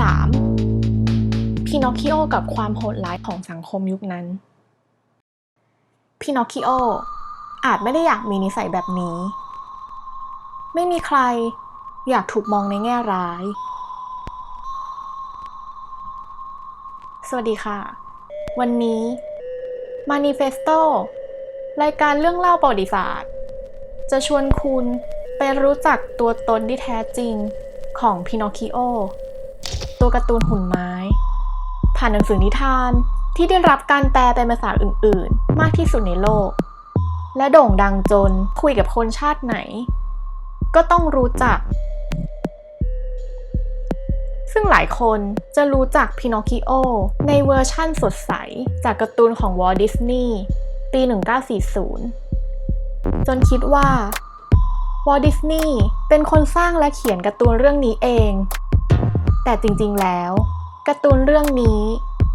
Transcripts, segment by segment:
3. พินอคคิโอกับความโหดร้ายของสังคมยุคนั้น พินอคคิโออาจไม่ได้อยากมีนิสัยแบบนี้ ไม่มีใครอยากถูกมองในแง่ร้าย สวัสดีค่ะ วันนี้ Manifesto รายการเรื่องเล่าประวัติศาสตร์ จะชวนคุณไปรู้จักตัวตนที่แท้จริงของพินอคคิโอ ตัวการ์ตูนหุ่นไม้ ผ่านหนังสือนิทานที่ได้รับการแปลเป็นภาษาอื่น ๆ มากที่สุดในโลก และโด่งดังจนคุยกับคนชาติไหน ก็ต้องรู้จัก ซึ่งหลายคนจะรู้จักพินอคคิโอในเวอร์ชั่นสดใส จากการ์ตูนของวอลดิสนีย์ปี 1940 จนคิดว่าวอลดิสนีย์เป็นคนสร้างและเขียนการ์ตูนเรื่องนี้เอง แต่จริงๆแล้วการ์ตูนเรื่องนี้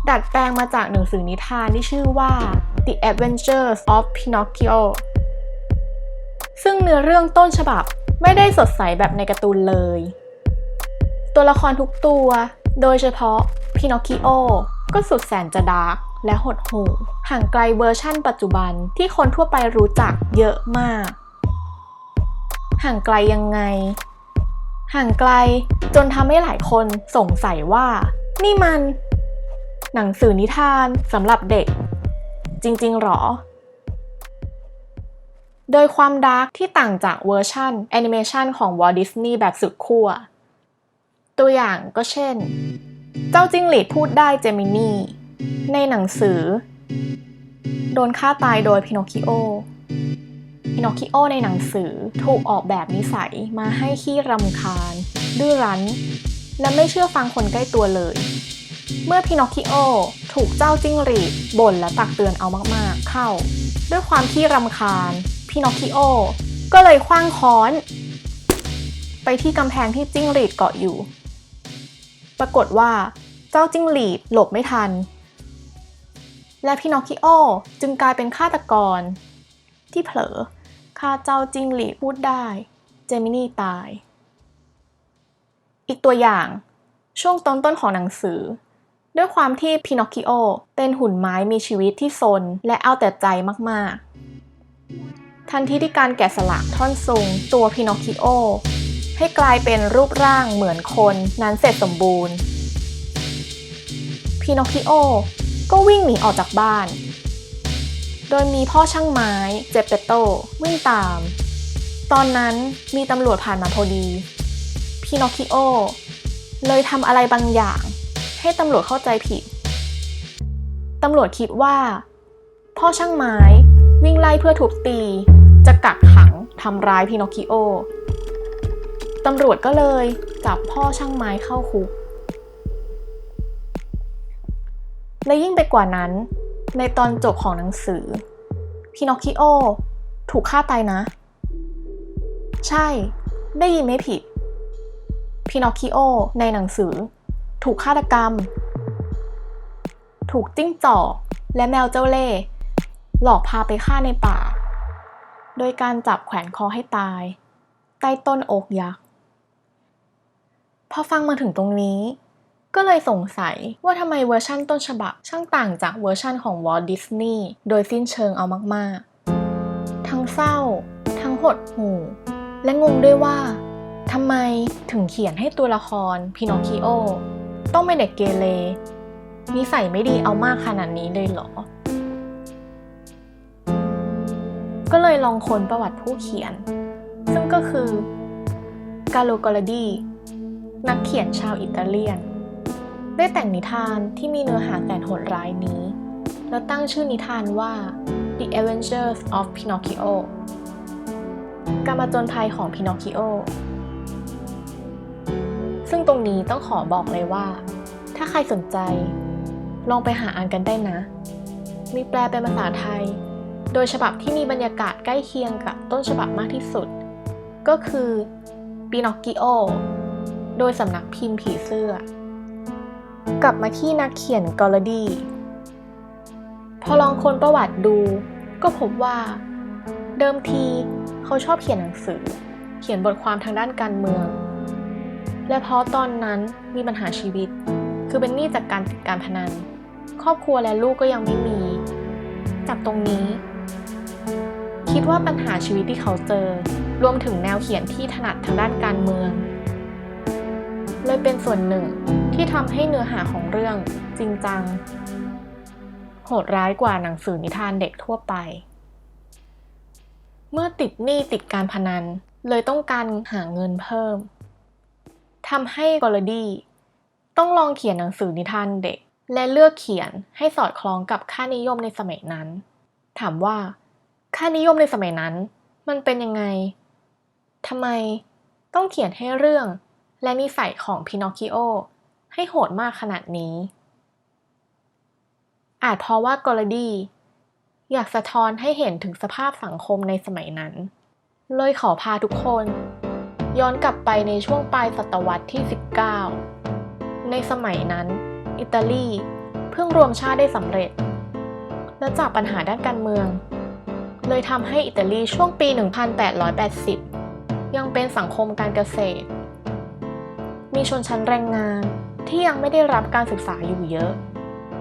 ดัดแปลงมาจากหนังสือนิทานที่ชื่อว่า The Adventures of Pinocchio ซึ่งเนื้อเรื่องต้นฉบับไม่ได้สดใสแบบในการ์ตูนเลย ตัวละครทุกตัว โดยเฉพาะพินอคคิโอก็สุดแสนจะดาร์กและหดหู่ห่างไกลเวอร์ชั่นปัจจุบันที่คนทั่วไปรู้จักเยอะมาก ห่างไกลยังไง ห่างไกลจนทำให้หลายคนสงสัยว่า นี่มัน หนังสือนิทานสำหรับเด็ก จริง ๆ หรอ โดยความดาร์กที่ต่างจากเวอร์ชันแอนิเมชันของวอลดิสนีย์แบบสุดขั้วตัวอย่างก็เช่น เจ้าจิ้งหรีดพูดได้เจมินี่ ในหนังสือ โดนฆ่าตายโดยพินอคคิโอ พินอคคิโอในหนังสือถูกออกแบบนิสัยมาให้ขี้รำคาญ ดื้อรั้น และไม่เชื่อฟังคนใกล้ตัวเลย เมื่อพินอคคิโอถูกเจ้าจิ้งหรีดบ่นและตักเตือนเอามากๆ เข้า ด้วยความที่รำคาญพินอคคิโอก็เลยคว้างค้อน ไปที่กำแพงที่จิ้งหรีดเกาะอยู่ ปรากฏว่าเจ้าจิ้งหรีดหลบไม่ทัน และพินอคคิโอจึงกลายเป็นฆาตกร ที่เผลอ ฆ่าเจ้าจิ้งหรีดพูดได้ เจมินีตาย อีกตัวอย่าง ช่วงต้นต้นๆของหนังสือ ด้วยความที่พินอคคิโอเป็นหุ่นไม้มีชีวิตที่ซนและเอาแต่ใจมากๆ ทันทีที่การแกะสลักท่อนซุงตัวพินอคคิโอให้กลายเป็นรูปร่างเหมือนคนนั้นเสร็จสมบูรณ์ พินอคคิโอก็วิ่งหนีออกจากบ้าน โดยมีพ่อช่างไม้ เจเปโตวิ่งตาม ตอนนั้นมีตำรวจผ่านมาพอดี พินอคคิโอ เลยทำอะไรบางอย่าง ให้ตำรวจเข้าใจผิด ตำรวจคิดว่า พ่อช่างไม้วิ่งไล่เพื่อทุบตี จะกักขังทำร้ายพินอคคิโอ ตำรวจก็เลยจับพ่อช่างไม้เข้าคุกและยิ่งไปกว่านั้น ในตอนจบของหนังสือ พินอคคิโอ ถูกฆ่าตายนะ ใช่ ได้ยินไม่ผิด พินอคคิโอ ในหนังสือ ถูกฆาตกรรม ถูกจิ้งจอกและแมวเจ้าเล่ห์หลอกพาไปฆ่าในป่า โดยการจับแขวนคอให้ตาย ใต้ต้นโอกยักษ์ พอฟังมาถึงตรงนี้ ก็เลยสงสัยว่าทำไมเวอร์ชั่นต้นฉบับ ช่างต่างจากเวอร์ชั่นของวอลดิสนีย์โดยสิ้นเชิงเอามากๆ ทั้งเศร้า ทั้งหดหู่ และงงด้วยว่าทำไมถึงเขียนให้ตัวละครพินอคคิโอ ต้องเป็นเด็กเกเรนิสัยไม่ดีเอามากขนาดนี้เลยเหรอ ก็เลยลองค้นประวัติผู้เขียน ซึ่งก็คือกาโลกอลดี นักเขียนชาวอิตาเลียน ได้แต่งนิทานที่มีเนื้อหาแสนโหดร้ายนี้ แล้วตั้งชื่อนิทานว่า The Adventures of Pinocchio การมาจนภัยของพินอคคิโอ ซึ่งตรงนี้ต้องขอบอกเลยว่า ถ้าใครสนใจ ลองไปหาอ่านกันได้นะ มีแปลเป็นภาษาไทย โดยฉบับที่มีบรรยากาศใกล้เคียงกับต้นฉบับมากที่สุด ก็คือปินอคกิโอ โดยสำนักพิมพ์ผีเสื้อ กลับมาที่นักเขียนกอลดี พอลองค้นประวัติดู ก็พบว่า เดิมทีเขาชอบเขียนหนังสือ เขียนบทความทางด้านการเมือง และเพราะตอนนั้นมีปัญหาชีวิต คือเป็นหนี้จากการติดการพนัน ครอบครัวและลูกก็ยังไม่มี จากตรงนี้ คิดว่าปัญหาชีวิตที่เขาเจอ รวมถึงแนวเขียนที่ถนัดทางด้านการเมือง เลยเป็นส่วนหนึ่ง ที่ทำให้เนื้อหาของเรื่องจริงจัง โหดร้ายกว่าหนังสือนิทานเด็กทั่วไป เมื่อติดหนี้ติดการพนันเลยต้องการหาเงินเพิ่มทำให้กอลดีต้องลองเขียนหนังสือนิทานเด็ก และเลือกเขียนให้สอดคล้องกับค่านิยมในสมัยนั้น ถามว่า ค่านิยมในสมัยนั้น มันเป็นยังไงทำไมต้องเขียนให้เรื่องและนิสัยของพินอคคิโอ ให้โหดมากขนาดนี้ อาจเพราะว่ากอลดีอยากสะท้อนให้เห็นถึงสภาพสังคมในสมัยนั้น เลยขอพาทุกคน ย้อนกลับไปในช่วงปลายศตวรรษที่ 19 ในสมัยนั้น อิตาลีเพิ่งรวมชาติได้สำเร็จ และจากปัญหาด้านการเมือง เลยทำให้อิตาลีช่วงปี 1880 ยังเป็นสังคมการเกษตร มีชนชั้นแรงงาน ที่ยังไม่ได้รับการศึกษาอยู่เยอะ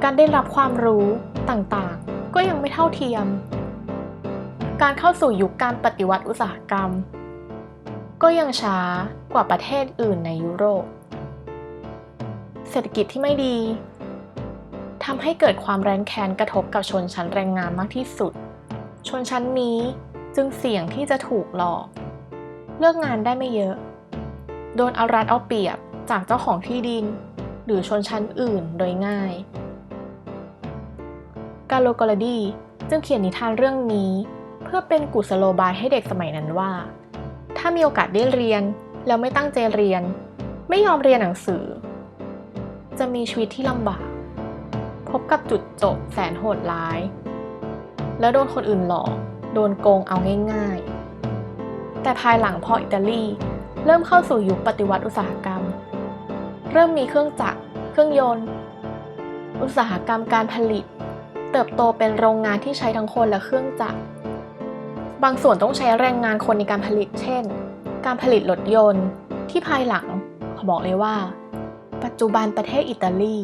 การได้รับความรู้ต่างๆ ก็ยังไม่เท่าเทียม การเข้าสู่ยุคการปฏิวัติอุตสาหกรรม ก็ยังช้ากว่าประเทศอื่นในยุโรป เศรษฐกิจที่ไม่ดีทำให้เกิดความแรงแค้นกระทบกับชนชั้นแรงงานมากที่สุด ชนชั้นนี้จึงเสี่ยงที่จะถูกหลอก เลือกงานได้ไม่เยอะ โดนเอารัดเอาเปรียบจากเจ้าของที่ดิน หรือชนชั้นอื่นโดยง่ายกาโลกอลดีจึงเขียนนิทานเรื่องนี้ เพื่อเป็นกุศโลบายให้เด็กสมัยนั้นว่า ถ้ามีโอกาสได้เรียน แล้วไม่ตั้งใจเรียน ไม่ยอมเรียนหนังสือ จะมีชีวิตที่ลำบาก พบกับจุดจบแสนโหดร้าย แล้วโดนคนอื่นหลอก โดนโกงเอาง่าย ๆ แต่ภายหลังพออิตาลี เริ่มเข้าสู่ยุคปฏิวัติอุตสาหกรรม เริ่มมีเครื่องจักร เครื่องยนต์ อุตสาหกรรมการผลิต เติบโตเป็นโรงงานที่ใช้ทั้งคนและเครื่องจักร บางส่วนต้องใช้แรงงานคนในการผลิต เช่น การผลิตรถยนต์ ที่ภายหลังขอบอกเลยว่า ปัจจุบันประเทศอิตาลี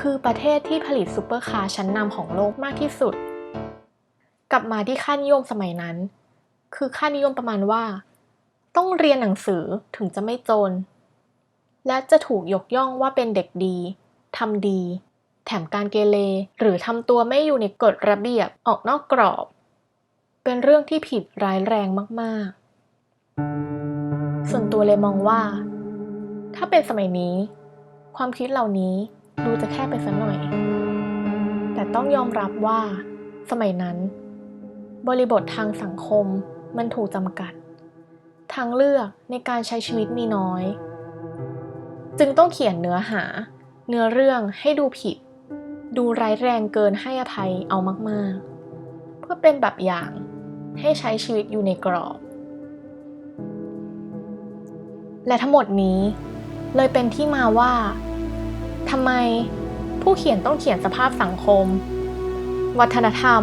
คือประเทศที่ผลิตซูเปอร์คาร์ชั้นนำของโลกมากที่สุด กลับมาที่ค่านิยมสมัยนั้น คือค่านิยมประมาณว่า ต้องเรียนหนังสือถึงจะไม่จน และจะถูกยกย่องว่าเป็นเด็กดี ทำดี แถมการเกเรหรือทำตัวไม่อยู่ในกฎระเบียบออกนอกกรอบ เป็นเรื่องที่ผิดร้ายแรงมากๆ ส่วนตัวเลยมองว่า ถ้าเป็นสมัยนี้ ความคิดเหล่านี้ดูจะแค่ไปสักหน่อย แต่ต้องยอมรับว่า สมัยนั้น บริบททางสังคมมันถูกจำกัด ทางเลือกในการใช้ชีวิตมีน้อย จึงต้องเขียนเนื้อหา เนื้อเรื่องให้ดูผิด ดูร้ายแรงเกินให้อภัยเอามากๆ เพื่อเป็นแบบอย่างให้ใช้ชีวิตอยู่ในกรอบ และทั้งหมดนี้เลยเป็นที่มาว่าทำไมผู้เขียนต้องเขียนสภาพสังคม วัฒนธรรม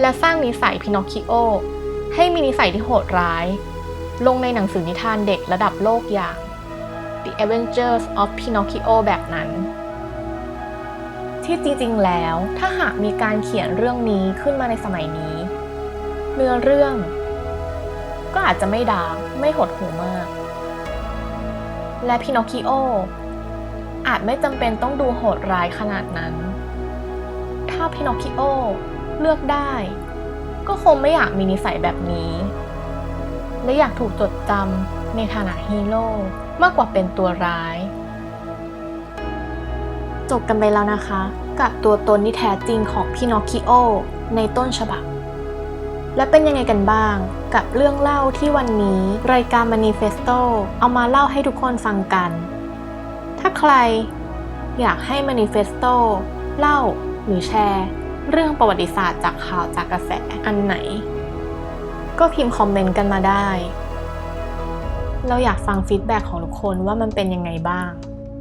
และสร้างนิสัยพินอคคิโอ ให้มีนิสัยที่โหดร้าย ลงในหนังสือนิทานเด็กระดับโลกอย่าง The Adventures of Pinocchio แบบนั้น ที่จริงๆ แล้วถ้าหากมีการเขียนเรื่องนี้ขึ้นมาในสมัยนี้ เนื้อเรื่อง ก็อาจจะไม่ดาร์กไม่หดหูมาก และพินอคคิโออาจไม่จำเป็นต้องดูโหดร้ายขนาดนั้น ถ้าพินอคคิโอเลือกได้ ก็คงไม่อยากมีนิสัยแบบนี้ และอยากถูกจดจำในฐานะฮีโร่ มากกว่าเป็นตัวร้าย จบกันไปแล้วนะคะ กับตัวตนที่แท้จริงของพินอคคิโอ ในต้นฉบับ และเป็นยังไงกันบ้างกับเรื่องเล่าที่วันนี้รายการ Manifesto เอามาเล่าให้ทุกคนฟังกัน ถ้าใครอยากให้ Manifesto เล่าหรือแชร์ เรื่องประวัติศาสตร์จากข่าวจากกระแสอันไหน ก็พิมพ์คอมเมนต์กันมาได้ เราอยากฟังฟีดแบ็ของทุกคนว่ามันเป็นยังไงบ้าง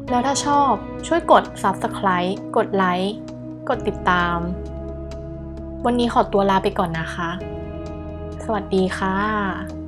แล้วถ้าชอบช่วยกด Subscribe กดไลค์กดติดตาม วันนี้ขอตัวลาไปก่อนนะคะ สวัสดีค่ะ